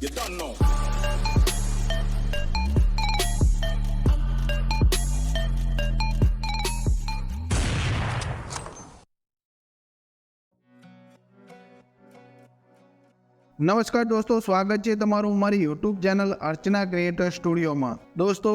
You don't know. નમસ્કાર દોસ્તો, સ્વાગત છે તમારું મારી યુટ્યુબ ચેનલ અર્ચના ક્રિએટર સ્ટુડિયોમાં દોસ્તો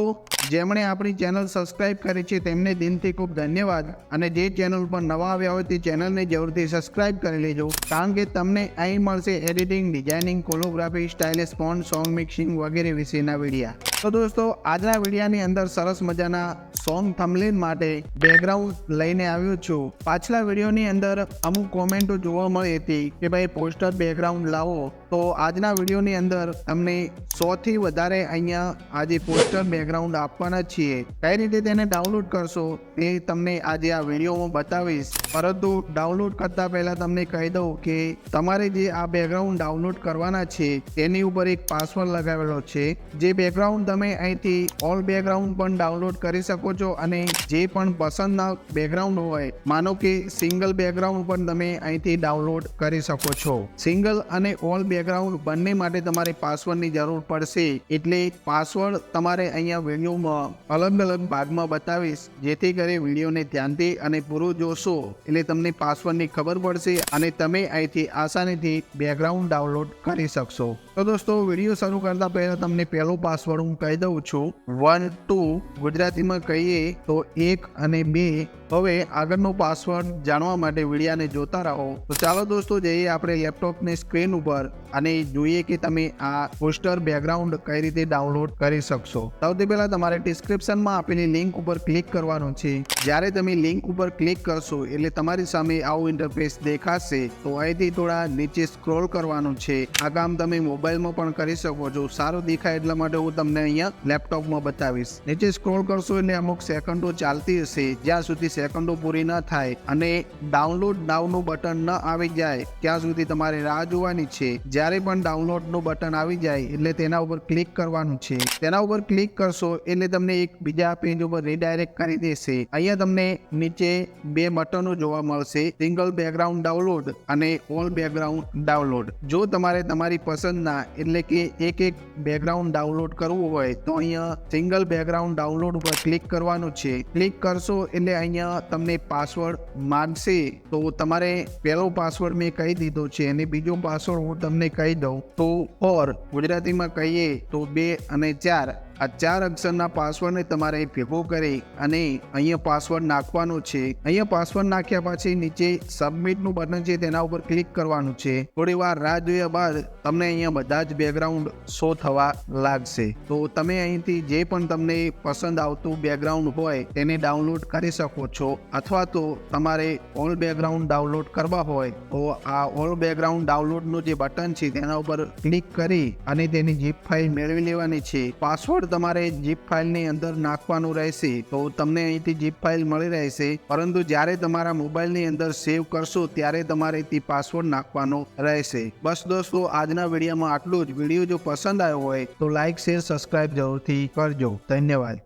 જેમણે આપણી ચેનલ સબસ્ક્રાઇબ કરી છે, તેમને દિલથી ખૂબ ધન્યવાદ. અને જે ચેનલ પર નવા આવ્યા હોય, તે ચેનલને જરૂરથી સબસ્ક્રાઇબ કરી લેજો, કારણ કે તમને અહીં મળશે editing, designing calligraphy stylish font, song mixing વગેરે વિશેના વિડીયા. તો દોસ્તો, આજના વિડીયાની અંદર સરસ મજાના સોંગ થમલેન માટે બેકગ્રાઉન્ડ લઈને આવ્યો છું. પાછલા વિડીયોની અંદર અમુક કોમેન્ટો જોવા મળી હતી કે ભાઈ, પોસ્ટર બેકગ્રાઉન્ડ લાવો. તો આજના વિડીયોની અંદર તમને સૌથી વધારે અહીંયા આજે પોસ્ટર બેકગ્રાઉન્ડ આપવાના છીએ. કઈ રીતે તેને ડાઉનલોડ કરશો તે તમને આજે આ વિડીયોમાં બતાવીશ. પરંતુ ડાઉનલોડ કરતા પહેલા તમને કહી દઉં કે તમારે જે આ બેકગ્રાઉન્ડ ડાઉનલોડ કરવાના છે, તેની ઉપર એક પાસવર્ડ લગાવેલો છે. જે બેકગ્રાઉન્ડ તમે અહીંથી ઓલ બેકગ્રાઉન્ડ પણ ડાઉનલોડ કરી શકો છો અને જે પણ પસંદના બેકગ્રાઉન્ડ હોય, માનો કે સિંગલ બેકગ્રાઉન્ડ પણ તમે અહીંથી ડાઉનલોડ કરી શકો છો. સિંગલ અને ઓલ બેકગ્રાઉન્ડ બંને માટે તમારે પાસવર્ડની જરૂર પડશે. એટલે પાસવર્ડ તમારે અહીંયા વિડીયોમાં અલગ અલગ ભાગમાં બતાવીશ, જેથી કરી વિડીયોને ધ્યાનથી અને પૂરું જોશો. એટલે તમને પાસવર્ડની ખબર પડશે અને તમે અહીંથી આસાનીથી બેકગ્રાઉન્ડ ડાઉનલોડ કરી શકશો. તો દોસ્તો વીડિયો શરૂ કરતા પહેલા તમને પહેલો પાસવર્ડ હું કહી દઉં છું. વન ટુ ગુજરાતીમાં કહીએ તો એક અને બે. હવે આગળનો પાસવર્ડ જાણવા માટે વિડીયાને જોતા રહો. તો ચાલો દોસ્તો, જઈએ આપણે લેપટોપની સ્ક્રીન ઉપર અને જોઈએ કે તમે આ પોસ્ટર બેકગ્રાઉન્ડ કઈ રીતે ડાઉનલોડ કરી શકશો. સૌથી પહેલાં તમારે ડિસ્ક્રિપ્શનમાં આપેલી લિંક ઉપર ક્લિક કરવાનું છે. જ્યારે તમે લિંક ઉપર ક્લિક કરશો, એટલે તમારી સામે આવું ઇન્ટરફેસ દેખાશે. તો અહીંથી થોડા નીચે સ્ક્રોલ કરવાનું છે. આ કામ તમે મોબાઈલમાં પણ કરી શકો છો. સારું દેખાય એટલા માટે હું તમને અહીંયા લેપટોપમાં બતાવીશ. નીચે સ્ક્રોલ કરશો એટલે અમુક સેકન્ડો ચાલતી હશે. જ્યાં સુધી સેકન્ડો પૂરી ન થાય અને ડાઉનલોડ નાવનું બટન ન આવી જાય, ત્યાં સુધી તમારે રાહ જોવાની છે. જ્યારે પણ ડાઉનલોડનું બટન આવી જાય એટલે તેના ઉપર ક્લિક કરવાનું છે. તેના ઉપર ક્લિક કરશો એટલે તમને એક બીજા પેજ ઉપર રીડાયરેક્ટ કરી દેશે. અહીંયા તમને નીચે બે બટનો જોવા મળશે. સિંગલ બેકગ્રાઉન્ડ ડાઉનલોડ અને ઓલ બેકગ્રાઉન્ડ ડાઉનલોડ જો તમારે તમારી પસંદના એટલે કે એક એક બેકગ્રાઉન્ડ ડાઉનલોડ કરવું હોય, તો અહીંયા સિંગલ બેકગ્રાઉન્ડ ડાઉનલોડ ઉપર ક્લિક કરવાનું છે. ક્લિક કરશો એટલે અહીંયા તમને પાસવર્ડ માંગશે તો તમારે પહેલો પાસવર્ડ મેં કહી દીધો છે અને બીજો પાસવર્ડ હું તમને કહી દઉં. તો ઓર ગુજરાતીમાં કહીએ તો બે અને ચાર. આ ચાર અક્ષરના પાસવર્ડને તમારે ભેગો કરી અને અહીંયા પાસવર્ડ નાખવાનો છે. અહીંયા પાસવર્ડ નાખ્યા પછી નીચે સબમિટનું બટન છે તેના ઉપર ક્લિક કરવાનું છે. થોડી વાર રાહ જોયા બાદ તમને અહીંયા બધા જ બેકગ્રાઉન્ડ શો થવા લાગશે. તો તમે અહીંથી જે પણ તમને પસંદ આવતું બેકગ્રાઉન્ડ હોય તેને ડાઉનલોડ કરી શકો છો. અથવા તો તમારે ઓલ બેકગ્રાઉન્ડ ડાઉનલોડ કરવા હોય, તો આ ઓલ બેકગ્રાઉન્ડ ડાઉનલોડનું જે બટન છે તેના ઉપર ક્લિક કરી અને તેની જીપ ફાઇલ મેળવી લેવાની છે. પાસવર્ડ તમારે જીપ ફાઇલની અંદર નાખવાનું રહેશે, તો તમને અહીંથી જીપ ફાઇલ મળી રહેશે. પરંતુ જ્યારે તમારા મોબાઈલની અંદર સેવ કરશો, ત્યારે તમારે તે પાસવર્ડ નાખવાનો રહેશે. બસ દોસ્તો, આજના વિડીયોમાં આટલું જ. વીડિયો જો પસંદ આવ્યો હોય, તો લાઇક શેર, સબસ્ક્રાઇબ જરૂરથી કરજો. ધન્યવાદ.